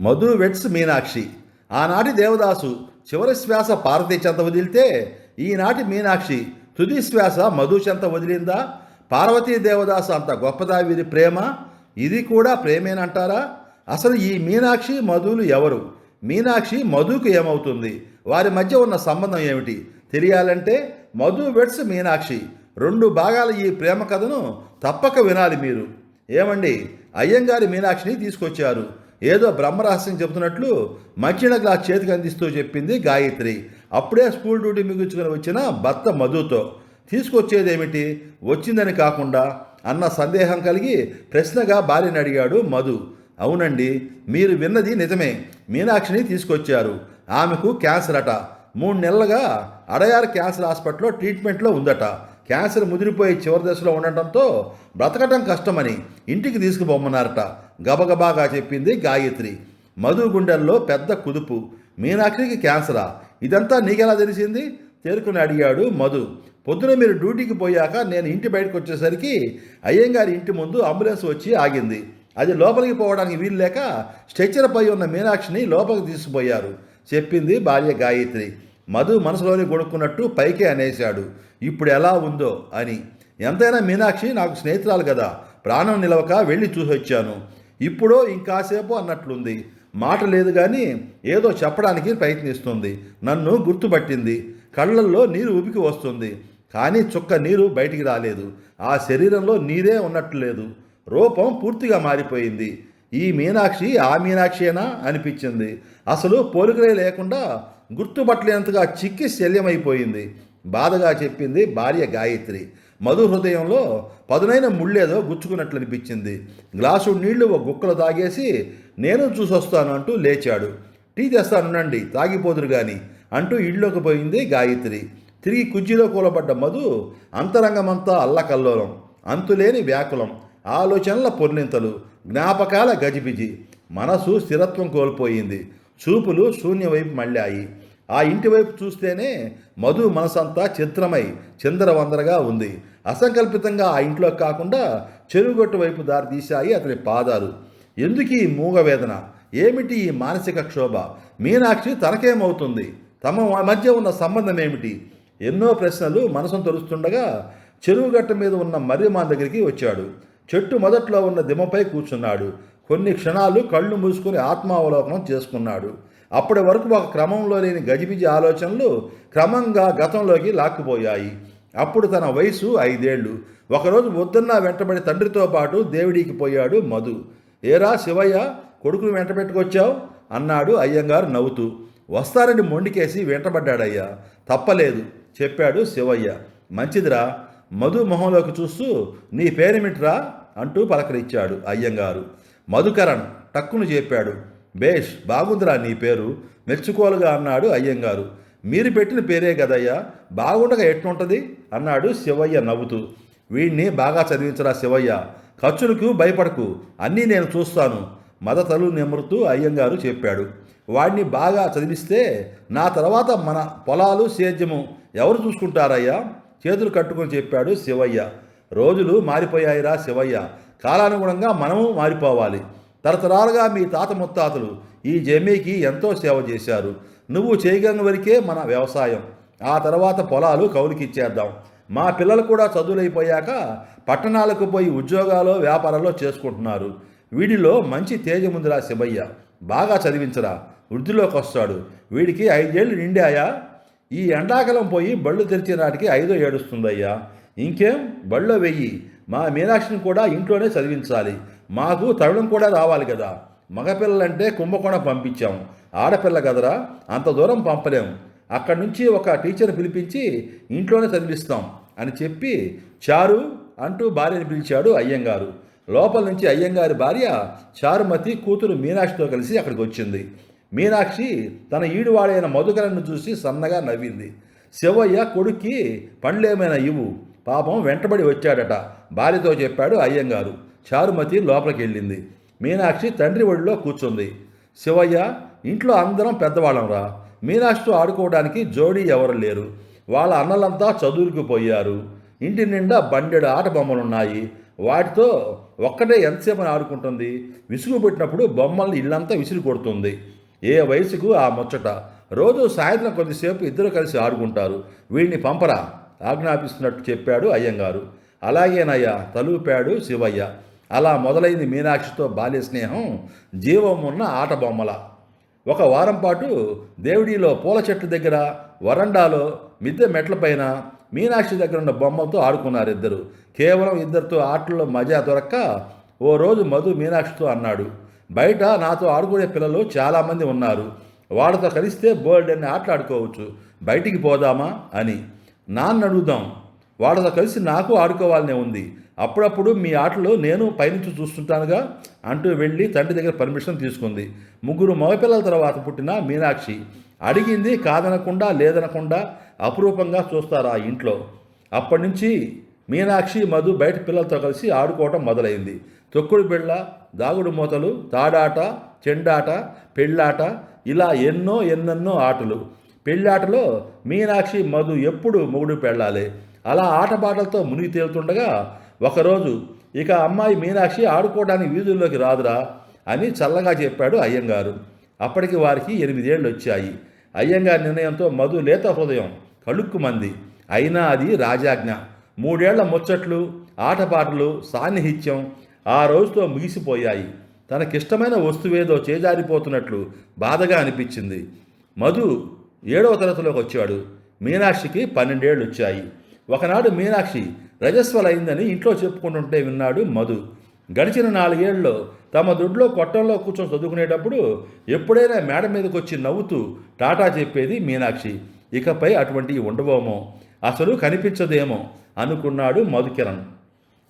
Madhu vets Meenakshi. ఆనాటి దేవదాసు చివరి శ్వాస పార్వతి చెంత వదిలితే ఈనాటి మీనాక్షి తుది శ్వాస మధు చెంత వదిలిందా? పార్వతీ దేవదాసు అంత గొప్పదా వీరి ప్రేమ? ఇది కూడా ప్రేమేనంటారా? అసలు ఈ మీనాక్షి మధులు ఎవరు? మీనాక్షి మధుకు ఏమవుతుంది? వారి మధ్య ఉన్న సంబంధం ఏమిటి? తెలియాలంటే మధు వెట్స్ మీనాక్షి. రెండు భాగాల ఈ ప్రేమ కథను తప్పక వినాలి మీరు. ఏమండి? అయ్యంగారి మీనాక్షిని తీసుకొచ్చారు. ఏదో బ్రహ్మరహస్యం చెబుతున్నట్లు మంచిన గ్లాస్ చేతికి అందిస్తూ చెప్పింది గాయత్రి. అప్పుడే స్కూల్ డ్యూటీ మిగుల్చుకుని వచ్చిన భర్త మధుతో. తీసుకొచ్చేదేమిటి? వచ్చిందని కాకుండా అన్న సందేహం కలిగి ప్రశ్నగా భార్యని అడిగాడు మధు. అవునండి మీరు విన్నది నిజమే. మీనాక్షిని తీసుకొచ్చారు. ఆమెకు క్యాన్సర్ అట మూడు నెలలుగా అడయార్ క్యాన్సర్ హాస్పిటల్లో ట్రీట్మెంట్లో ఉందట. క్యాన్సర్ ముదిరిపోయి చివరి దశలో ఉండటంతో బ్రతకటం కష్టమని ఇంటికి తీసుకుపోమన్నారట. గబగబాగా చెప్పింది గాయత్రి. మధు గుండెల్లో పెద్ద కుదుపు. మీనాక్షికి క్యాన్సరా? ఇదంతా నీకెలా తెలిసింది? తేరుకుని అడిగాడు మధు. పొద్దున మీరు డ్యూటీకి పోయాక నేను ఇంటి బయటకు వచ్చేసరికి అయ్యంగారి ఇంటి ముందు అంబులెన్స్ వచ్చి ఆగింది. అది లోపలికి పోవడానికి వీలు లేక స్ట్రెచ్చర్పై ఉన్న మీనాక్షిని లోపలికి తీసుకుపోయారు చెప్పింది భార్య గాయత్రి. మధు మనసులోని కొనుక్కున్నట్టు పైకే అనేశాడు. ఇప్పుడు ఎలా ఉందో అని. ఎంతైనా మీనాక్షి నాకు స్నేహితురాలు కదా. ప్రాణం నిలవక వెళ్ళి చూసొచ్చాను ఇప్పుడో ఇంకాసేపు అన్నట్లుంది. మాట లేదు కానీ ఏదో చెప్పడానికి ప్రయత్నిస్తుంది. నన్ను గుర్తుపట్టింది. కళ్ళల్లో నీరు ఉబికి వస్తుంది. కానీ చుక్క నీరు బయటికి రాలేదు. ఆ శరీరంలో నీరే ఉన్నట్లు లేదు. రూపం పూర్తిగా మారిపోయింది. ఈ మీనాక్షి ఆ మీనాక్షియేనా అనిపించింది. అసలు పోలికలే లేకుండా గుర్తుపట్టలేనంతగా చిక్కి శల్యమైపోయింది. బాధగా చెప్పింది భార్య గాయత్రి. మధు హృదయంలో పదునైన ముళ్ళేదో గుచ్చుకున్నట్లు అనిపించింది గ్లాసు నీళ్ళు ఒక గుక్కలు తాగేసి నేను చూసొస్తాను అంటూ లేచాడు. టీ తెస్తానుండండి తాగిపోదురు గాని అంటూ ఇళ్ళోకి పోయింది గాయత్రి. తిరిగి కుర్చీలో కూలబడ్డ మధు అంతరంగమంతా అల్లకల్లోలం. అంతులేని వ్యాకులం. ఆలోచనల పొర్లింతలు జ్ఞాపకాల గజిబిజి. మనసు స్థిరత్వం కోల్పోయింది. చూపులు శూన్యవైపు మళ్ళాయి. ఆ ఇంటి వైపు చూస్తేనే మధు మనసంతా చిత్రమై చిందరవందరగా ఉంది. అసంకల్పితంగా ఆ ఇంట్లో కాకుండా చెరువుగొట్టు వైపు దారి తీశాయి అతని పాదాలు. ఎందుకు ఈ మూగవేదన? ఏమిటి ఈ మానసిక క్షోభ? మీనాక్షి తనకేమవుతుంది? తమ మధ్య ఉన్న సంబంధం ఏమిటి ఎన్నో ప్రశ్నలు మనసును తొలుస్తుండగా చెరువుగట్ట మీద ఉన్న మర్రిమాన్ దగ్గరికి వచ్చాడు. చెట్టు మొదట్లో ఉన్న దిమపై కూర్చున్నాడు. కొన్ని క్షణాలు కళ్ళు మూసుకుని ఆత్మావలోకనం చేసుకున్నాడు. అప్పటి వరకు ఒక క్రమంలో లేని గజిబిజి ఆలోచనలు క్రమంగా గతంలోకి లాక్కుపోయాయి. అప్పుడు తన వయసు ఐదేళ్ళు. ఒకరోజు వద్దున్న వెంటబడి తండ్రితో పాటు దేవుడికి పోయాడు మధు. ఏరా శివయ్య కొడుకును వెంట పెట్టుకొచ్చావు? అన్నాడు అయ్యంగారు నవ్వుతూ. వస్తారని మొండికేసి వెంటబడ్డాడయ్యా. తప్పలేదు చెప్పాడు శివయ్య. మంచిదిరా. మధు మొహంలోకి చూస్తూ నీ పేరేమిట్రా? అంటూ పలకరించాడు అయ్యంగారు. మధుకరణ్ టక్కును చెప్పాడు బేష్ బాగుందిరా నీ పేరు. మెచ్చుకోలుగా అన్నాడు అయ్యంగారు. మీరు పెట్టిన పేరే కదయ్యా. బాగుండగా ఎట్లుంటుంది? అన్నాడు శివయ్య నవ్వుతూ. వీణ్ణి బాగా చదివించరా శివయ్య. ఖర్చులకు భయపడకు. అన్నీ నేను చూస్తాను. మదతలు నెమరుతూ అయ్యంగారు చెప్పాడు. వాడిని బాగా చదివిస్తే నా తర్వాత మన పొలాలు సేద్యము ఎవరు చూసుకుంటారయ్యా? చేతులు కట్టుకొని చెప్పాడు శివయ్య. రోజులు మారిపోయాయిరా శివయ్య. కాలానుగుణంగా మనము మారిపోవాలి. తరతరాలుగా మీ తాత ముత్తాతలు ఈ జమీకి ఎంతో సేవ చేశారు. నువ్వు చేయగలిగిన వరకే మన వ్యవసాయం. ఆ తర్వాత పొలాలు కౌలుకిచ్చేద్దాం మా పిల్లలు కూడా చదువులైపోయాక పట్టణాలకు పోయి ఉద్యోగాలు వ్యాపారాల్లో చేసుకుంటున్నారు. వీడిలో మంచి తేజముందిరా శివయ్య. బాగా చదివించరా. వృద్ధిలోకి వస్తాడు. వీడికి ఐదేళ్ళు నిండాయా? ఈ ఎండాకాలం పోయి బళ్ళు తెరిచే నాటికి ఐదో ఏడుస్తుందయ్యా. ఇంకేం? బళ్ళో వెయ్యి. మా మీనాక్షిని కూడా ఇంట్లోనే చదివించాలి. మాకు తరుణం కూడా రావాలి కదా. మగపిల్లలంటే కుంభకోణం పంపించాం. ఆడపిల్ల కదరా? అంత దూరం పంపలేం. అక్కడి నుంచి ఒక టీచర్ పిలిపించి ఇంట్లోనే చదివిస్తాం అని చెప్పి చారు అంటూ భార్యని పిలిచాడు అయ్యంగారు. లోపల నుంచి అయ్యంగారి భార్య చారుమతి కూతురు మీనాక్షితో కలిసి అక్కడికి వచ్చింది. మీనాక్షి తన ఈడువాడైన మధుకరను చూసి సన్నగా నవ్వింది. శివయ్య కొడుక్కి పండ్లేమైనా ఇవ్వు. పాపం వెంటబడి వచ్చాడట. భార్యతో చెప్పాడు అయ్యంగారు చారుమతి లోపలికి వెళ్ళింది మీనాక్షి తండ్రి ఒడిలో కూర్చుంది. శివయ్య ఇంట్లో అందరం పెద్దవాళ్ళంరా మీనాక్షితో ఆడుకోవడానికి జోడీ ఎవరు లేరు. వాళ్ళ అన్నలంతా చదువులకు పోయారు. ఇంటి నిండా బండెడు ఆట బొమ్మలున్నాయి. వాటితో ఒక్కటే ఎంతసేపు ఆడుకుంటుంది. విసుగు పెట్టినప్పుడు బొమ్మల్ని ఇల్లంతా విసిరి కొడుతుంది. ఏ వయసుకు ఆ ముచ్చట? రోజు సాయంత్రం కొద్దిసేపు ఇద్దరు కలిసి ఆడుకుంటారు. వీడిని పంపరా? ఆజ్ఞాపిస్తున్నట్టు చెప్పాడు అయ్యంగారు. అలాగేనయ్యా తలూపాడు శివయ్య. అలా మొదలైంది మీనాక్షితో బాల్య స్నేహం జీవం ఉన్న ఆట బొమ్మల. ఒక వారం పాటు దేవుడిలో పూల చెట్ల దగ్గర వరండాలో మిద్దె మెట్లపైన మీనాక్షి దగ్గర ఉన్న బొమ్మలతో ఆడుకున్నారు ఇద్దరు కేవలం ఇద్దరితో ఆటల్లో మజా దొరక్క ఓ రోజు మధు మీనాక్షితో అన్నాడు. బయట నాతో ఆడుకునే పిల్లలు చాలామంది ఉన్నారు. వాళ్ళతో కలిస్తే బోల్డ్ అని ఆటలాడుకోవచ్చు బయటికి పోదామా అని. నాన్న అడుగుదాం వాళ్ళతో కలిసి నాకు ఆడుకోవాలనే ఉంది. అప్పుడప్పుడు మీ ఆటలు నేను పైనుంచి చూస్తుంటానుగా అంటూ వెళ్ళి తండ్రి దగ్గర పర్మిషన్ తీసుకుంది. ముగ్గురు మగపిల్లల తర్వాత పుట్టిన మీనాక్షి. అడిగింది కాదనకుండా లేదనకుండా అపురూపంగా చూస్తారు ఆ ఇంట్లో. అప్పటి నుంచి మీనాక్షి మధు బయట పిల్లలతో కలిసి ఆడుకోవటం మొదలైంది. తొక్కుడు బిళ్ళ దాగుడు మూతలు తాడాట చెండాట పెళ్ళాట ఇలా ఎన్నో ఎన్నెన్నో ఆటలు. పెళ్ళాటలో మీనాక్షి మధు ఎప్పుడు మొగుడు పెళ్ళాలి. అలా ఆటపాటలతో మునిగి తేలుతుండగా ఒకరోజు ఇక అమ్మాయి మీనాక్షి ఆడుకోవడానికి వీధుల్లోకి రాదురా అని చల్లగా చెప్పాడు అయ్యంగారు. అప్పటికి వారికి ఎనిమిదేళ్ళు వచ్చాయి అయ్యంగారి నిర్ణయంతో మధు లేత హృదయం కళుక్కుమంది. అయినా అది రాజాజ్ఞ. మూడేళ్ళ ముచ్చట్లు ఆటపాటలు సాన్నిహిత్యం ఆ రోజుతో ముగిసిపోయాయి. తనకిష్టమైన వస్తువేదో చేజారిపోతున్నట్లు బాధగా అనిపించింది. మధు ఏడవ తరగతిలోకి వచ్చాడు మీనాక్షికి పన్నెండేళ్ళు వచ్చాయి ఒకనాడు మీనాక్షి రజస్వలైందని ఇంట్లో చెప్పుకుంటుంటే విన్నాడు మధు. గడిచిన నాలుగేళ్ళలో తమ దొడ్లో కొట్టంలో కూర్చొని చదువుకునేటప్పుడు ఎప్పుడైనా మేడ మీదకి వచ్చి నవ్వుతూ టాటా చెప్పేది మీనాక్షి. ఇకపై అటువంటివి ఉండబోమో అసలు కనిపించదేమో అనుకున్నాడు మధుకిరణ్.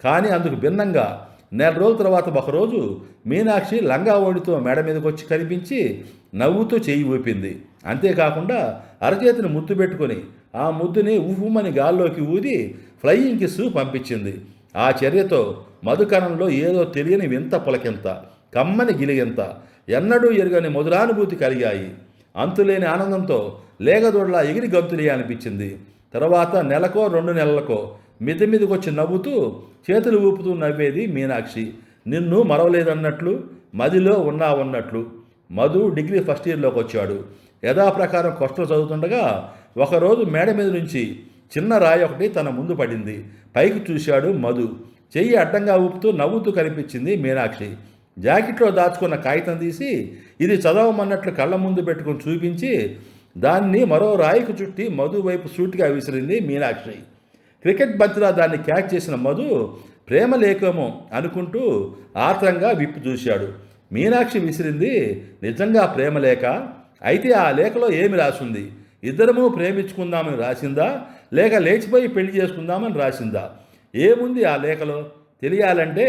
కానీ అందుకు భిన్నంగా నెల రోజుల తర్వాత ఒకరోజు మీనాక్షి లంగా ఓడితో మేడ మీదకి వచ్చి కనిపించి నవ్వుతూ చేయి ఊపింది. అంతేకాకుండా అరచేతిని ముద్దు పెట్టుకొని ఆ ముద్దుని ఉహుమని గాల్లోకి ఊది ఫ్లయింగ్ కిస్ పంపించింది. ఆ చర్యతో మధుకరంలో ఏదో తెలియని వింత పులకింత కమ్మని గిలిగింత ఎన్నడూ ఎరుగని మధురానుభూతి కలిగాయి. అంతులేని ఆనందంతో లేగదొడలా ఎగిరి గంతులే అనిపించింది. తర్వాత నెలకో రెండు నెలలకో మిద్ది నవ్వుతూ చేతులు ఊపుతూ నవ్వేది మీనాక్షి. నిన్ను మరవలేదన్నట్లు మదిలో ఉన్నావన్నట్లు. మధు డిగ్రీ ఫస్ట్ ఇయర్లోకి వచ్చాడు యథాప్రకారం క్వశ్చన్ చదువుతుండగా ఒకరోజు మేడ మీద నుంచి చిన్న రాయి ఒకటి తన ముందు పడింది. పైకి చూశాడు మధు. చెయ్యి అడ్డంగా ఊపుతూ నవ్వుతూ కనిపించింది మీనాక్షి. జాకెట్లో దాచుకున్న కాగితం తీసి ఇది చదవమన్నట్లు కళ్ళ ముందు పెట్టుకుని చూపించి దాన్ని మరో రాయికి చుట్టి మధు వైపు సూటిగా విసిరింది మీనాక్షి. క్రికెట్ బంతిలా దాన్ని క్యాచ్ చేసిన మధు ప్రేమ లేఖమో అనుకుంటూ ఆత్రంగా విప్పి చూశాడు. మీనాక్షి విసిరింది నిజంగా ప్రేమ లేక? అయితే ఆ లేఖలో ఏమి రాసింది? ఇద్దరము ప్రేమించుకుందామని రాసిందా? లేక లేచిపోయి పెళ్ళి చేసుకుందామని రాసిందా? ఏముంది ఆ లేఖలో? తెలియాలంటే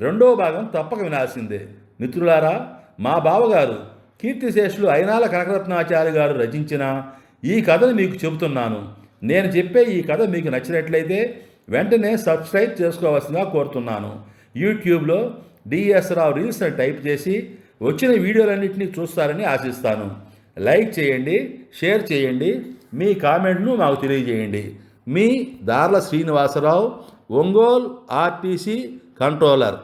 రెండో భాగం తప్పక వినాల్సిందే. మిత్రులారా మా బావగారు కీర్తిశేషులు అయినాల కనకరత్నాచార్య గారు రచించిన ఈ కథను మీకు చెబుతున్నాను. నేను చెప్పే ఈ కథ మీకు నచ్చినట్లయితే వెంటనే సబ్స్క్రైబ్ చేసుకోవాల్సిందిగా కోరుతున్నాను. యూట్యూబ్లో డిఎస్ రావు రీల్స్ అని టైప్ చేసి వచ్చిన వీడియోలన్నింటినీ చూస్తారని ఆశిస్తాను. లైక్ చేయండి షేర్ చేయండి మీ కామెంట్ను మాకు తెలియజేయండి. మీ దార్ల శ్రీనివాసరావు ఒంగోల్ ఆర్టీసీ కంట్రోలర్.